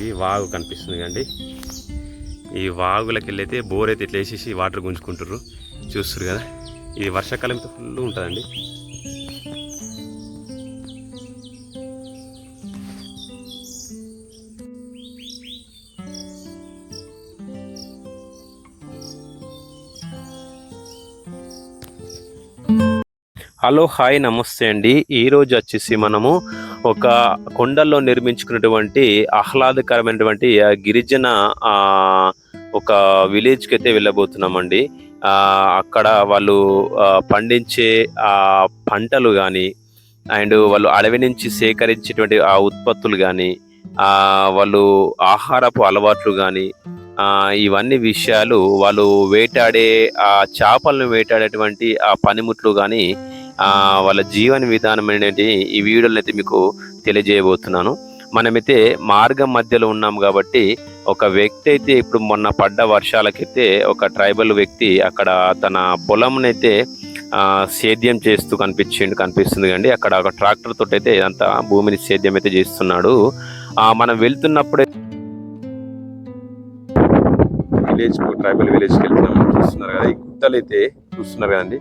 ఇది వాగు కనిపిస్తుంది అండి ఈ వాగులకి వెళ్ళైతే బోర్ అయితే ఇట్లా వేసేసి వాటర్ గుంజుకుంటారు చూస్తారు కదా. ఇది వర్షాకాలం అయితే ఫుల్ ఉంటుందండి. హలో హాయ్ నమస్తే అండి. ఈ రోజు వచ్చేసి మనము ఒక కొండల్లో నిర్మించుకున్నటువంటి ఆహ్లాదకరమైనటువంటి ఆ, గిరిజన ఒక విలేజ్కి అయితే వెళ్ళబోతున్నామండి అక్కడ వాళ్ళు పండించే ఆ పంటలు కానీ అండ్ వాళ్ళు అడవి నుంచి సేకరించేటువంటి ఆ ఉత్పత్తులు కానీ వాళ్ళు ఆహారపు అలవాట్లు కానీ ఇవన్నీ విషయాలు వాళ్ళు వేటాడే ఆ చేపలను వేటాడేటువంటి ఆ పనిముట్లు కానీ వాళ్ళ జీవన విధానం అనేది ఈ వీడియోలో అయితే మీకు తెలియజేయబోతున్నాను. మనమైతే మార్గం మధ్యలో ఉన్నాం కాబట్టి ఒక వ్యక్తి అయితే ఇప్పుడు మొన్న పడ్డ వర్షాలకైతే ఒక ట్రైబల్ వ్యక్తి అక్కడ తన పొలంనైతే సేద్యం చేస్తూ కనిపించిండు కనిపిస్తుంది కండి అక్కడ ఒక ట్రాక్టర్ తోటి అయితే ఇదంతా భూమిని సేద్యం అయితే చేస్తున్నాడు. మనం వెళ్తున్నప్పుడే విలేజ్ ట్రైబల్ విలేజ్కి వెళ్తున్నాం చూస్తున్నారు కదా ఈ గుట్టలు అయితే చూస్తున్నారు కదండి.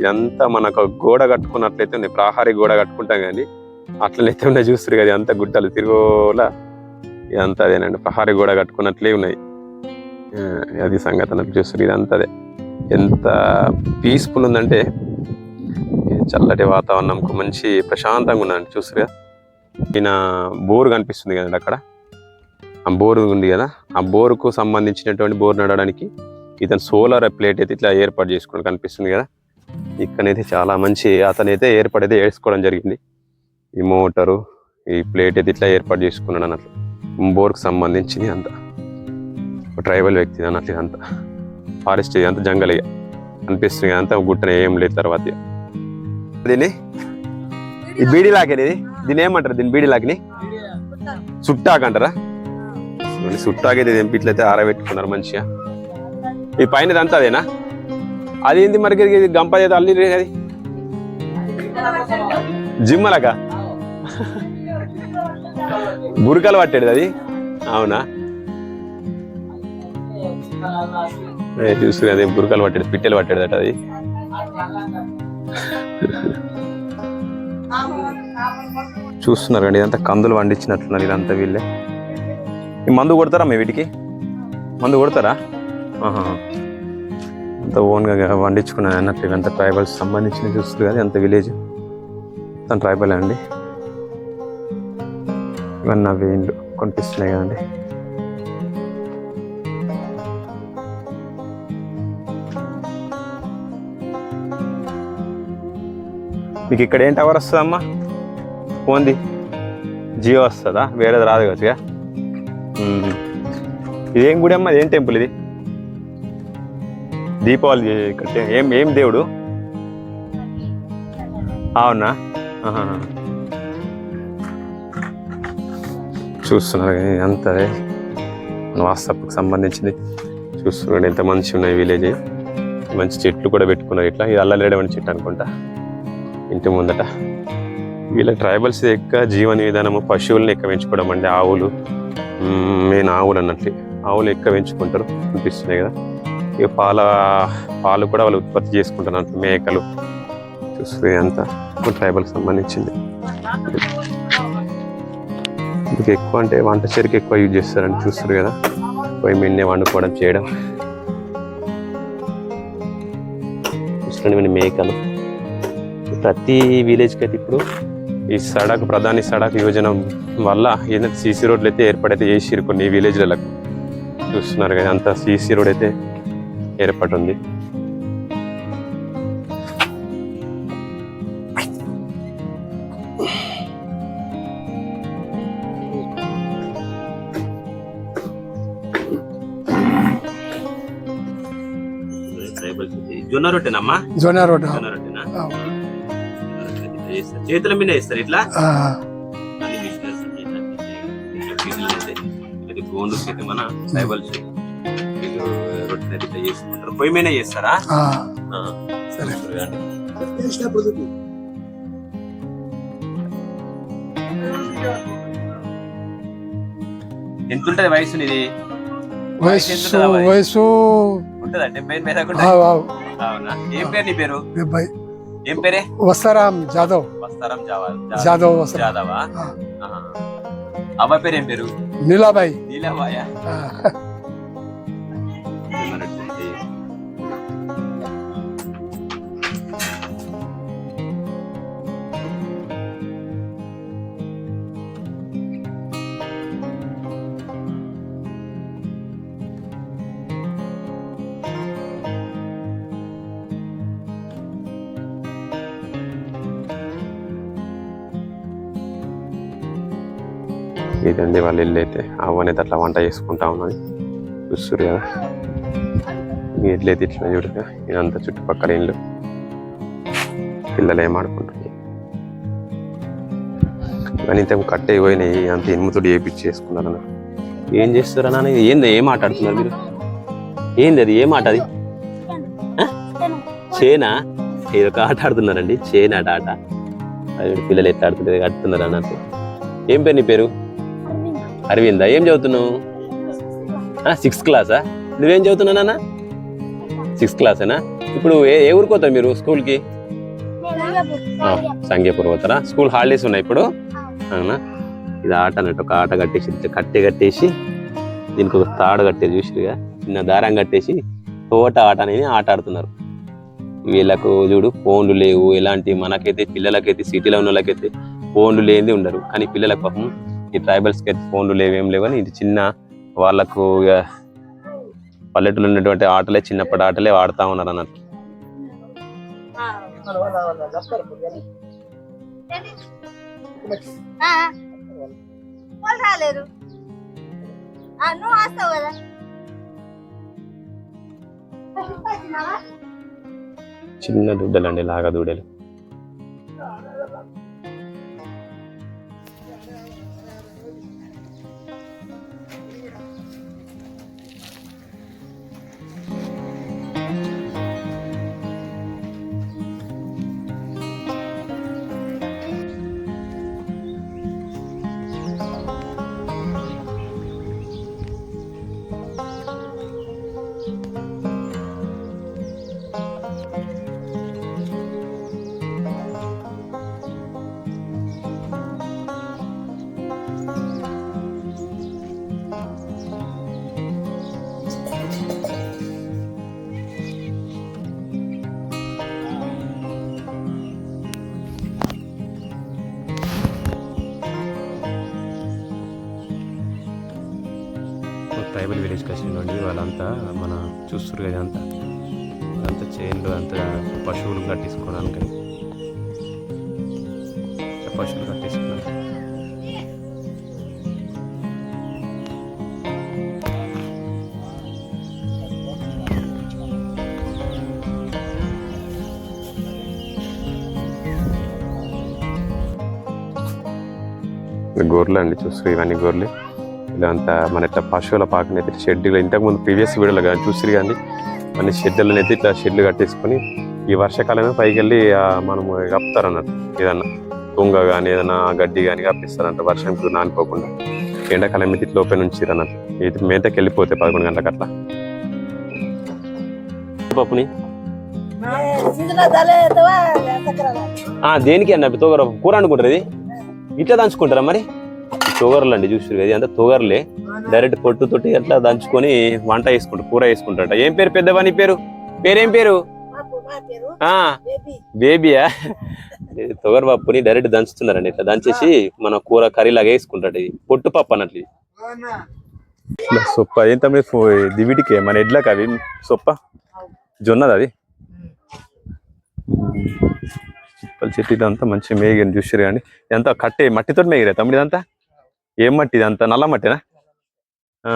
ఇదంతా మనకు గోడ కట్టుకున్నట్లయితే ఉంది ప్రహారీ గోడ కట్టుకుంటాం కానీ అట్లనైతే ఉన్నాయి చూస్తారు కదా అంత గుట్టలు తిరుగులా. ఇదంతా అదేనండి ప్రహారీ గోడ కట్టుకున్నట్లే ఉన్నాయి. అది సంగతి అన్నట్టు చూస్తారు ఇదంతా అదే. ఎంత పీస్ఫుల్ ఉందంటే చల్లటి వాతావరణంకు మంచి ప్రశాంతంగా ఉందండి చూస్తారు కదా. ఈయన బోర్ కనిపిస్తుంది కదండి అక్కడ. ఆ బోరు ఉంది కదా ఆ బోరుకు సంబంధించినటువంటి బోర్ నడవడానికి ఇతను సోలార్ ప్లేట్ అయితే ఇట్లా ఏర్పాటు చేసుకుని కనిపిస్తుంది కదా. ఇక్కడైతే చాలా మంచి అతనైతే ఏర్పాటైతే వేసుకోవడం జరిగింది. ఈ మోటారు ఈ ప్లేట్ అయితే ఇట్లా ఏర్పాటు చేసుకున్నాడు అన్నట్లు. బోర్కు సంబంధించింది అంత. ట్రైబల్ వ్యక్తి అన్నట్లు ఇదంతా. ఫారెస్ట్ అంతా జంగల్ ఇక. అనిపిస్తుంది అంతా గుట్టన ఏం లేదు తర్వాత. దీన్ని? ఈ బీడీ లాకేది దీన్ని ఏమంటారు? దీన్ని బీడీ లాకిని చుట్టాకంటారా చుట్టాకైతే తెంపిట్లయితే ఆరబెట్టుకున్నారు మంచిగా. ఈ పైన ఇదంతా అదేనా? అది ఏంది మరి గంప చేత అల్లి అది? జిమ్ అలాగా బురకలు పట్టాడు అది? అవునా? చూసుకుని అదే బురకలు పట్టాడు పిట్టెలు పట్టాడు అట అది. చూస్తున్నారు కండి ఇదంతా కందులు పండించినట్లున్నారు ఇదంతా వీళ్ళే. ఈ మందు కొడతారా మీ వీటికి? మందు కొడతారా? ఆహా. అంత ఓన్గా వండించుకున్నాను. అన్నట్టు ఇవంతా ట్రైబల్స్ సంబంధించిన చూస్తుంది కానీ అంత విలేజ్. అంత ట్రైబల్ అండి. ఇవన్నీ అవి ఇండ్లు కనిపిస్తున్నాయి కదండి. మీకు ఇక్కడ ఏం టవర్ వస్తుందమ్మా? ఫోన్ది. జియో వస్తుందా? వేరేది రాదు కదా ఇదేం గుడి అమ్మా? ఏం టెంపుల్ ఇది? దీపావళి కట్టే ఏం ఏం దేవుడు? అవునా? చూస్తున్నారు అంత మన వాట్సాప్కి సంబంధించింది. చూస్తున్నాడు ఎంత మంచి ఉన్నాయి విలేజ్. మంచి చెట్లు కూడా పెట్టుకున్నారు. ఇట్లా ఇది అల్లలేడమని చెట్టు అనుకుంటా. ఇంటి ముందట. వీళ్ళ ట్రైబల్స్ ఎక్కువ జీవన విధానము పశువులను ఎక్కువ పెంచుకోవడం అండి ఆవులు మెయిన్ ఆవులు అన్నట్లు. ఆవులు ఎక్కువ పెంచుకుంటారు. అనిపిస్తున్నాయి కదా. ఇక పాల పాలు కూడా వాళ్ళు ఉత్పత్తి చేసుకుంటున్నారు మేకలు. చూస్తే అంతా ట్రైబల్కి సంబంధించింది. ఇందుకు ఎక్కువ అంటే వంట చెరుకు ఎక్కువ యూజ్ చేస్తారని చూస్తారు కదా. పోయి మిన్నే వండుకోవడం చేయడం. చూస్తుండే మేకలు. ప్రతి విలేజ్కి అయితే ఇప్పుడు ఈ సడక్ ప్రధాని సడక్ యోజన వల్ల ఏంటంటే సీసీ రోడ్లు అయితే ఏర్పడైతే చేసిరు కొన్ని విలేజ్లకు చూస్తున్నారు కదా అంత సీసీ రోడ్ అయితే ఏర్పాటు ఉంది జొన్న రొట్టెనమ్మా? జొన్న రోడ్ జొన్న రొట్టెనా? చేతుల మీద ఇస్తారు ఇట్లా? ఇది గోండు అయితే మన ట్రైబల్స్ అయితే చేసుకుంటారు. పొయ్యి మీద చేస్తారా. ఎంత ఉంటది వయసు నీది? వయసు వయసు ఉంటుందా డెబ్బై అవునా? ఏం పేరు నీ పేరు? డెబ్బై. ఏం పేరే? వస్తారాం జాదవ్. వస్తారం జాదవ్. జాదవా. అవ్వ పేరు ఏం పేరు? నీలాబాయి. నీలవాయ ఇదండి వాళ్ళ ఇల్లు అయితే? అవ్వనైతే అట్లా వంట చేసుకుంటా ఉన్నది. చూస్తారు కదా? ఈ ఇల్లు అయితే ఇట్లా చూడగా ఇదంతా చుట్టుపక్కల ఇల్లు. పిల్లలు ఏం ఆడుకుంటున్నారు? కానీ ఇంత కట్టే పోయినాయి అంత ఇనుముతుడు వేపించి చేసుకున్నారు అన్న. ఏం చేస్తారన్నా ఏంది ఏం ఆటాడుతున్నారు మీరు? ఏంది అది? ఏం ఆట అది? చేనా? ఏదో ఒక ఆట ఆడుతున్నారండి. చేనాట ఆట అది పిల్లలు ఎట్లా ఆడుతున్నారు ఆడుతున్నారు అన్నట్టు. ఏం పేరు నీ పేరు? అరవిందా ఏం చదువుతున్నావు? సిక్స్త్ క్లాసా నువ్వేం చదువుతున్నా నాన్న? సిక్స్త్ క్లాసేనా ఇప్పుడు ఏ ఏ ఊరికి పోతారు మీరు స్కూల్కి? ఆ, పోతారా స్కూల్ హాలిడేస్ ఉన్నాయి ఇప్పుడు? అవునా? ఇది ఆట అన్నట్టు ఒక ఆట కట్టేసి ఇట్లా కట్టె కట్టేసి దీనికి ఒక తాడు కట్టేది చూసిరుగా చిన్న దారం కట్టేసి తోట ఆట అనేది ఆట ఆడుతున్నారు వీళ్ళకు చూడు ఫోన్లు లేవు. ఎలాంటి మనకైతే పిల్లలకైతే సిటీలో ఉన్న వాళ్ళకైతే ఫోన్లు లేనిది ఉండరు. కానీ పిల్లలకు పాపం ఈ ట్రైబల్స్కి అయితే ఫోన్లు లేవు ఏం లేవని ఇది చిన్న వాళ్ళకు పల్లెటూరులో ఉన్నటువంటి ఆటలే చిన్నప్పటి ఆటలే ఆడుతా ఉన్నారు అన్నట్టు. రాలేరు నువ్వు కదా చిన్న దూడలు అండి లాగా దూడలు. ట్రైబల్ విలేజ్కి వచ్చినండి వాళ్ళంతా మన చూస్తారు కదా అంతా. అంతా చేన్లు అంతా పశువులు కట్టించుకోవడానికి పశువులు కట్టేసుకున్నారు. గొర్రెలు అండి చూస్తారు ఇవన్నీ గొర్రెలు ఇలా అంతా మన ఇట్లా పశువుల పాకని అయితే షెడ్యూల్ ఇంతకుముందు ప్రీవియస్ వీడియోలో కానీ చూసిరు కానీ మన షెడ్యూలను అయితే ఇట్లా షెడ్లు కట్టేసుకొని ఈ వర్షాకాలమే పైకి వెళ్ళి మనము కప్తారన్నట్టు ఏదన్నా తుంగ కానీ ఏదైనా గడ్డి కానీ కప్పిస్తారంట వర్షానికి నానిపోకుండా. ఎండాకాలం అయితే ఇట్లా ఓపెన్ ఉంచిరు ఇది మేతకి వెళ్ళిపోతే పదకొండు గంటలకు అట్లా. పప్పుని? దేనికి అన్న? కూర అనుకుంటారు ఇది? ఇట్లా దంచుకుంటారా మరి? తోగరలు అండి చూసారు ఇది అంతా తోగరలే. డైరెక్ట్ పొట్టుతోటి అట్లా దంచుకొని వంట వేసుకుంటారు కూర వేసుకుంటారట ఏం పేరు పెద్దవాని పేరు? పేరేం పేరు? ఆ బేబీయా? తొగర పప్పుని డైరెక్ట్ దంచుతున్నారండి. ఇట్లా దంచేసి మన కూర కర్రీ లాగా వేసుకుంటాడు ఇది. పొట్టు పప్పు అన్నట్లు సొప్ప ఏం తమ్మి దివిటికే మన ఎడ్లకి అవి సొప్ప? జొన్నది అది? చిప్పల చెట్టు ఇదంతా మంచిగా మేగని చూసారు కానీ ఇదంతా కట్టే మట్టితో మేగిరే తమ్ముడు ఇదంతా? ఏం మట్టి ఇదంతా నల్ల మట్టినా ఆ.